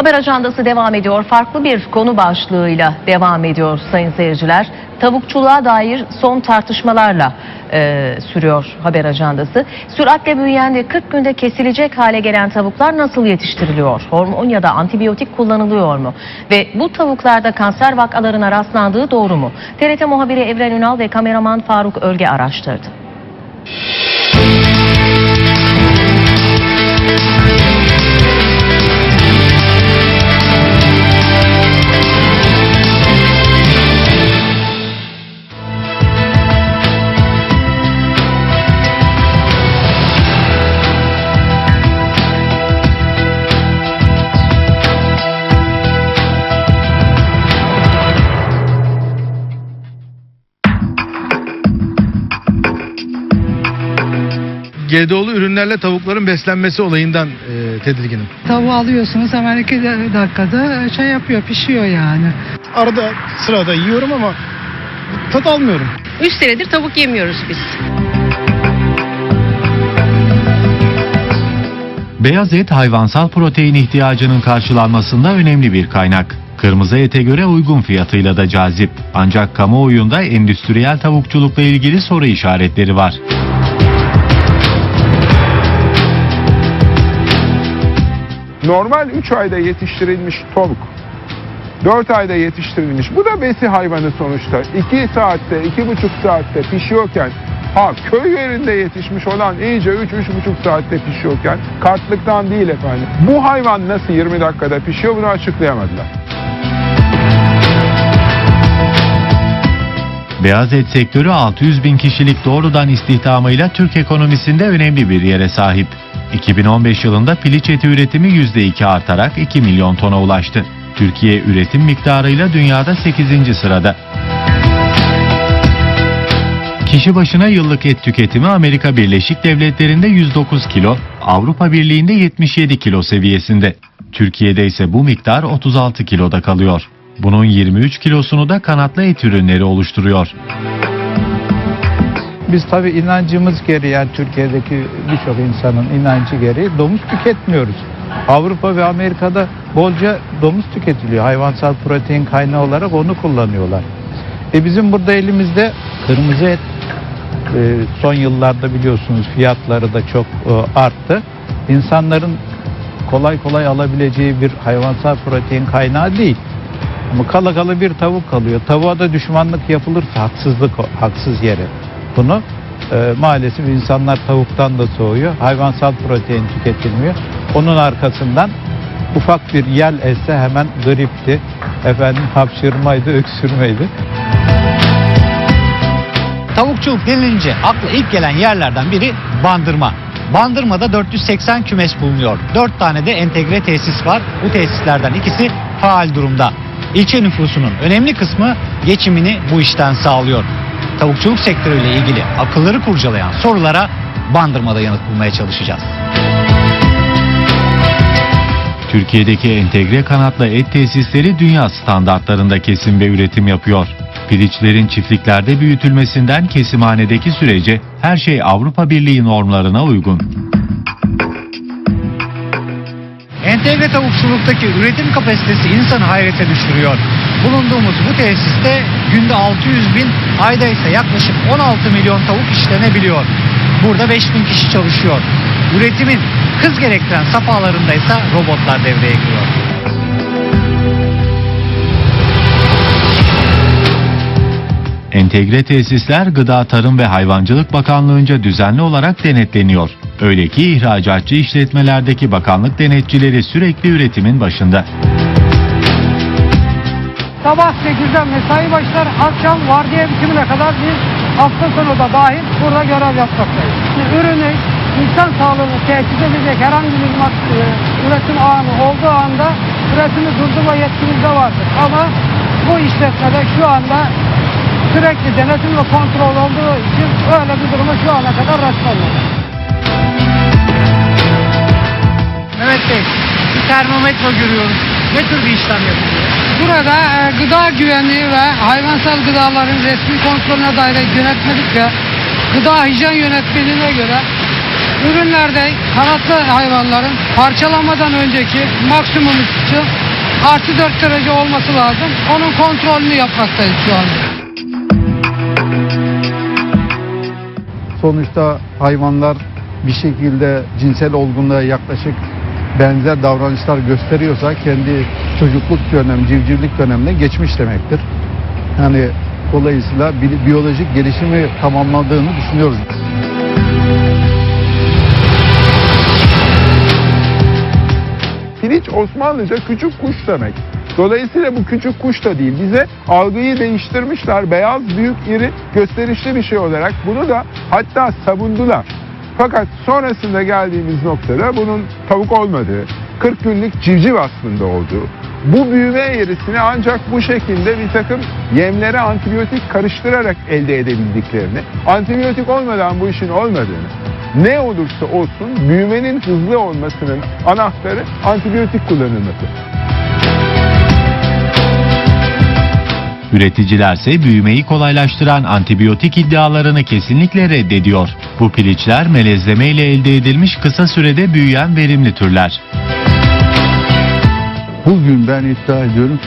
Haber ajandası devam ediyor. Farklı bir konu başlığıyla devam ediyor sayın seyirciler. Tavukçuluğa dair son tartışmalarla e, sürüyor haber ajandası. Süratle büyüyen ve 40 günde kesilecek hale gelen tavuklar nasıl yetiştiriliyor? Hormon ya da antibiyotik kullanılıyor mu? Ve bu tavuklarda kanser vakalarına rastlandığı doğru mu? TRT muhabiri Evren Ünal ve kameraman Faruk Ölge araştırdı. GDO'lu ürünlerle tavukların beslenmesi olayından e, tedirginim. Tavuğu alıyorsunuz hemen iki dakikada şey yapıyor pişiyor yani. Arada sırada yiyorum ama tat almıyorum. 3 senedir tavuk yemiyoruz biz. Beyaz et hayvansal protein ihtiyacının karşılanmasında önemli bir kaynak. Kırmızı ete göre uygun fiyatıyla da cazip. Ancak kamuoyunda endüstriyel tavukçulukla ilgili soru işaretleri var. Normal 3 ayda yetiştirilmiş tavuk. 4 ayda yetiştirilmiş. Bu da besi hayvanı sonuçta. 2 saatte, 2,5 saatte pişiyorken ha köy yerinde yetişmiş olan iyice 3-3,5 saatte pişiyorken kartlıktan değil efendim. Bu hayvan nasıl 20 dakikada pişiyor bunu açıklayamadılar. Beyaz et sektörü 600 bin kişilik doğrudan istihdamıyla Türk ekonomisinde önemli bir yere sahip. 2015 yılında piliç eti üretimi %2 artarak 2 milyon tona ulaştı. Türkiye üretim miktarıyla dünyada 8. sırada. Kişi başına yıllık et tüketimi Amerika Birleşik Devletleri'nde 109 kilo, Avrupa Birliği'nde 77 kilo seviyesinde. Türkiye'de ise bu miktar 36 kiloda kalıyor. Bunun 23 kilosunu da kanatlı et ürünleri oluşturuyor. Biz tabii inancımız gereği yani Türkiye'deki birçok insanın inancı gereği domuz tüketmiyoruz. Avrupa ve Amerika'da bolca domuz tüketiliyor. Hayvansal protein kaynağı olarak onu kullanıyorlar. E bizim burada elimizde kırmızı et e, son yıllarda biliyorsunuz fiyatları da çok e, arttı. İnsanların kolay kolay alabileceği bir hayvansal protein kaynağı değil. Ama kala kala bir tavuk kalıyor. Tavuğa da düşmanlık yapılırsa haksızlık haksız yere. Bunu e, maalesef insanlar tavuktan da soğuyor. Hayvansal protein tüketilmiyor. Onun arkasından ufak bir yel esse hemen gripti. Efendim hapşırmaydı, öksürmeydi. Tavukçuluk denilince akla ilk gelen yerlerden biri Bandırma. Bandırma'da 480 kümes bulunuyor. 4 tane de entegre tesis var. Bu tesislerden ikisi faal durumda. İlçe nüfusunun önemli kısmı geçimini bu işten sağlıyor. Tavukçuluk sektörüyle ilgili akılları kurcalayan sorulara Bandırma'da yanıt bulmaya çalışacağız. Türkiye'deki entegre kanatlı et tesisleri dünya standartlarında kesim ve üretim yapıyor. Piliçlerin çiftliklerde büyütülmesinden kesimhanedeki sürece her şey Avrupa Birliği normlarına uygun. Entegre tavukçuluktaki üretim kapasitesi insanı hayrete düşürüyor. Bulunduğumuz bu tesiste günde 600 bin, ayda ise yaklaşık 16 milyon tavuk işlenebiliyor. Burada 5 bin kişi çalışıyor. Üretimin hız gerektiren safhalarında ise robotlar devreye giriyor. Entegre tesisler Gıda Tarım ve Hayvancılık Bakanlığı'nca düzenli olarak denetleniyor. Öyle ki ihracatçı işletmelerdeki bakanlık denetçileri sürekli üretimin başında. Sabah 8'den mesai başlar akşam vardiya bitimine kadar biz hafta sonu da dahil burada görev yapmaktayız. Ürünü insan sağlığını tehdit edecek herhangi bir e, üretim anı olduğu anda üretimi durdurma yetkimiz de vardır. Ama bu işletmede şu anda sürekli denetim ve kontrol olduğu için öyle bir duruma şu ana kadar rastlanmadık. Mehmet Bey, bir termometre görüyoruz. Ne tür bir işlem yapılıyor? Burada e, gıda güvenliği ve hayvansal gıdaların resmi kontrolüne dair yönetmelik ve gıda hijyen yönetmeliğine göre ürünlerde kanatlı hayvanların parçalanmadan önceki maksimum ısı artı 4 derece olması lazım. Onun kontrolünü yapmaktayız şu anda. Sonuçta hayvanlar bir şekilde cinsel olgunluğa yaklaşık benzer davranışlar gösteriyorsa kendi çocukluk dönem, civcivlik dönemine geçmiş demektir. Yani dolayısıyla bi- biyolojik gelişimi tamamladığını düşünüyoruz. Piliç Osmanlıca küçük kuş demek. Dolayısıyla bu küçük kuş da değil. Bize algıyı değiştirmişler. Beyaz, büyük, iri, gösterişli bir şey olarak bunu da hatta savundular. Fakat sonrasında geldiğimiz noktada bunun tavuk olmadığı, 40 günlük civciv aslında olduğu, bu büyüme eğrisini ancak bu şekilde bir takım yemlere antibiyotik karıştırarak elde edebildiklerini, antibiyotik olmadan bu işin olmadığını, ne olursa olsun büyümenin hızlı olmasının anahtarı antibiyotik kullanılması. Üreticilerse büyümeyi kolaylaştıran antibiyotik iddialarını kesinlikle reddediyor. Bu piliçler melezleme ile elde edilmiş kısa sürede büyüyen verimli türler. Bugün ben iddia ediyorum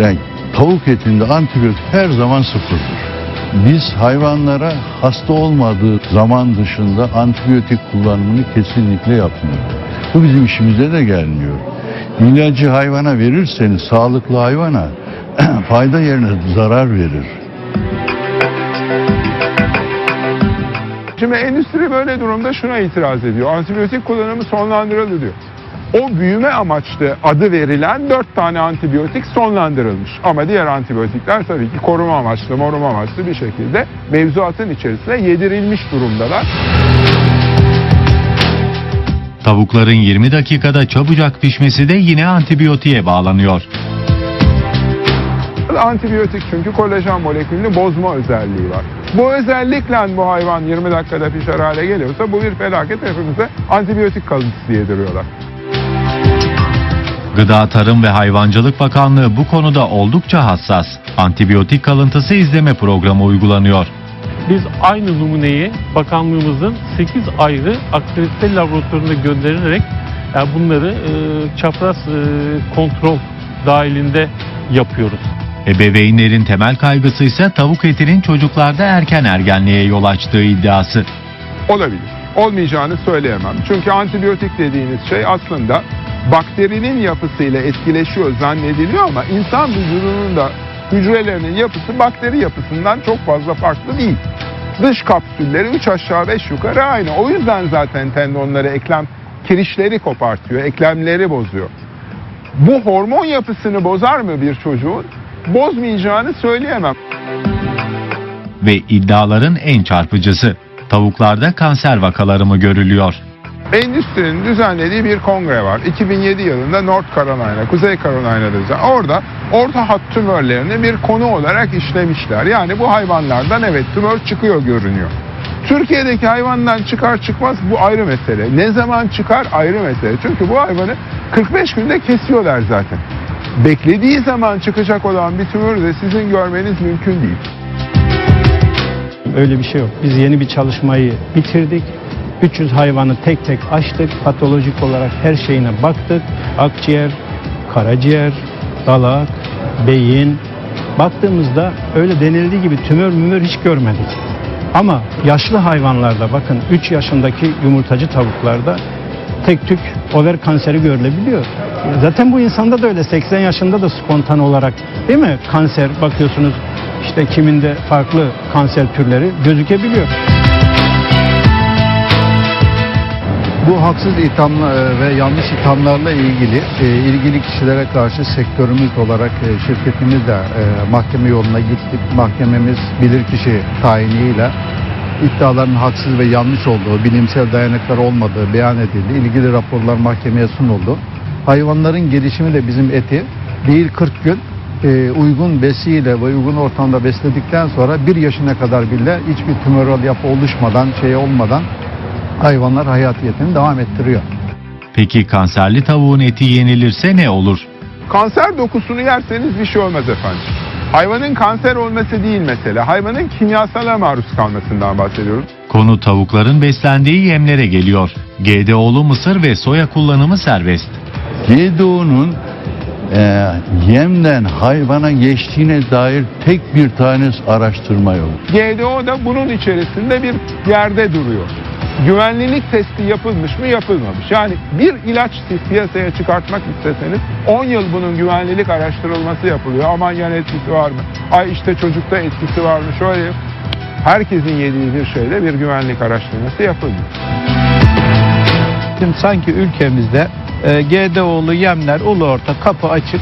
yani tavuk etinde antibiyotik her zaman sıfırdır. Biz hayvanlara hasta olmadığı zaman dışında antibiyotik kullanımını kesinlikle yapmıyoruz. Bu bizim işimize de gelmiyor. İlacı hayvana verirseniz sağlıklı hayvana fayda yerine zarar verir. Şimdi endüstri böyle durumda şuna itiraz ediyor. Antibiyotik kullanımı sonlandırıldı diyor. O büyüme amaçlı adı verilen dört tane antibiyotik sonlandırılmış. Ama diğer antibiyotikler tabii ki koruma amaçlı, moruma amaçlı bir şekilde mevzuatın içerisine yedirilmiş durumdalar. Tavukların 20 dakikada çabucak pişmesi de yine antibiyotiğe bağlanıyor. Antibiyotik çünkü kolajen molekülünü bozma özelliği var. Bu özellikle bu hayvan 20 dakikada pişer hale geliyorsa bu bir felaket hepimize antibiyotik kalıntısı yediriyorlar. Gıda Tarım ve Hayvancılık Bakanlığı bu konuda oldukça hassas. Antibiyotik kalıntısı izleme programı uygulanıyor. Biz aynı numuneyi bakanlığımızın 8 ayrı akredite laboratuvarına göndererek yani bunları e, çapraz e, kontrol dahilinde yapıyoruz. Ebeveynlerin temel kaygısı ise tavuk etinin çocuklarda erken ergenliğe yol açtığı iddiası. Olabilir. Olmayacağını söyleyemem. Çünkü antibiyotik dediğiniz şey aslında bakterinin yapısıyla etkileşiyor zannediliyor ama insan vücudunun da hücrelerinin yapısı bakteri yapısından çok fazla farklı değil. Dış kapsülleri 3 aşağı 5 yukarı aynı. O yüzden zaten tendonları, eklem kirişleri kopartıyor, eklemleri bozuyor. Bu hormon yapısını bozar mı bir çocuğun? Bozmayacağını söyleyemem. Ve iddiaların en çarpıcısı. Tavuklarda kanser vakaları mı görülüyor? Endüstrinin düzenlediği bir kongre var. 2007 yılında North Carolina, Kuzey Carolina'da orada orta hat tümörlerini bir konu olarak işlemişler. Yani bu hayvanlardan evet tümör çıkıyor görünüyor. Türkiye'deki hayvandan çıkar çıkmaz bu ayrı mesele. Ne zaman çıkar ayrı mesele. Çünkü bu hayvanı 45 günde kesiyorlar zaten. Beklediği zaman çıkacak olan bir tümörü de sizin görmeniz mümkün değil. Öyle bir şey yok. Biz yeni bir çalışmayı bitirdik. 300 hayvanı tek tek açtık. Patolojik olarak her şeyine baktık. Akciğer, karaciğer, dalak, beyin. Baktığımızda öyle denildiği gibi tümör mümör hiç görmedik. Ama yaşlı hayvanlarda bakın 3 yaşındaki yumurtacı tavuklarda tek tük over kanseri görülebiliyor. Zaten bu insanda da öyle 80 yaşında da spontan olarak değil mi? Kanser bakıyorsunuz işte kiminde farklı kanser türleri gözükebiliyor. Bu haksız ithamla e, ve yanlış ithamlarla ilgili e, ilgili kişilere karşı sektörümüz olarak e, şirketimiz de mahkeme yoluna gittik. Mahkememiz bilirkişi tayiniyle iddiaların haksız ve yanlış olduğu, bilimsel dayanaklar olmadığı beyan edildi. İlgili raporlar mahkemeye sunuldu. Hayvanların gelişimi de bizim eti değil 40 gün e, uygun besiyle ve uygun ortamda besledikten sonra bir yaşına kadar bile hiçbir tümöral yapı oluşmadan, şey olmadan hayvanlar hayatiyetini devam ettiriyor. Peki kanserli tavuğun eti yenilirse ne olur? Kanser dokusunu yerseniz bir şey olmaz efendim. Hayvanın kanser olması değil mesele. Hayvanın kimyasala maruz kalmasından bahsediyoruz. Konu tavukların beslendiği yemlere geliyor. GDO'lu mısır ve soya kullanımı serbest. GDO'nun e, yemden hayvana geçtiğine dair tek bir tane araştırma yok. GDO da bunun içerisinde bir yerde duruyor. Güvenlilik testi yapılmış mı yapılmamış. Yani bir ilaç siz piyasaya çıkartmak isteseniz 10 yıl bunun güvenlilik araştırılması yapılıyor. Aman yan etkisi var mı? Ay işte çocukta etkisi var mı? Şöyle herkesin yediği bir şeyde bir güvenlik araştırması yapılmıyor. Şimdi sanki ülkemizde e, GDO'lu yemler ulu orta kapı açık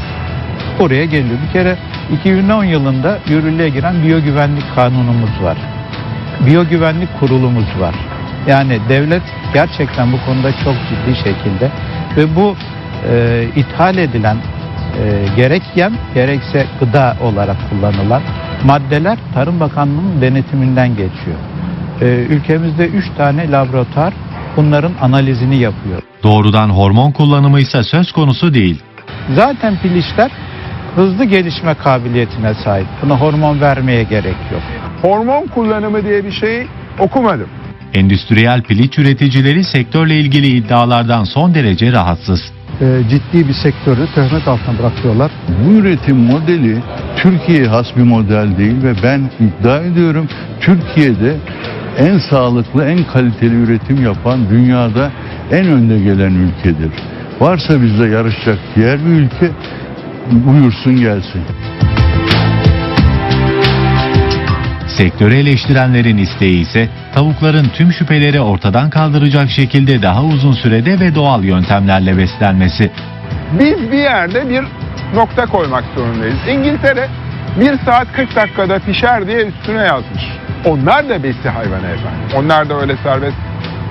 buraya geliyor. Bir kere 2010 yılında yürürlüğe giren biyogüvenlik kanunumuz var. Biyogüvenlik kurulumuz var. Yani devlet gerçekten bu konuda çok ciddi şekilde ve bu e, ithal edilen e, gerek yem gerekse gıda olarak kullanılan maddeler Tarım Bakanlığı'nın denetiminden geçiyor. E, ülkemizde 3 tane laboratuvar bunların analizini yapıyor. Doğrudan hormon kullanımı ise söz konusu değil. Zaten pilişler hızlı gelişme kabiliyetine sahip. Buna hormon vermeye gerek yok. Hormon kullanımı diye bir şey okumadım. Endüstriyel piliç üreticileri sektörle ilgili iddialardan son derece rahatsız. E, ciddi bir sektörü töhmet altına bırakıyorlar. Bu üretim modeli Türkiye'ye has bir model değil ve ben iddia ediyorum Türkiye'de en sağlıklı, en kaliteli üretim yapan dünyada en önde gelen ülkedir. Varsa bizle yarışacak diğer bir ülke buyursun gelsin. Sektörü eleştirenlerin isteği ise tavukların tüm şüpheleri ortadan kaldıracak şekilde daha uzun sürede ve doğal yöntemlerle beslenmesi. Biz bir yerde bir nokta koymak zorundayız. İngiltere 1 saat 40 dakikada pişer diye üstüne yazmış. Onlar da besi hayvanı efendim. Onlar da öyle serbest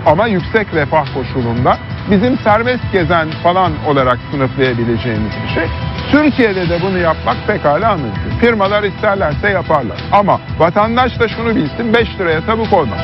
ama yüksek refah koşulunda bizim serbest gezen falan olarak sınıflayabileceğimiz bir şey. Türkiye'de de bunu yapmak pekala mümkün. Firmalar isterlerse yaparlar. Ama vatandaş da şunu bilsin 5 liraya tavuk olmaz.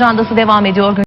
Ajandası devam ediyor.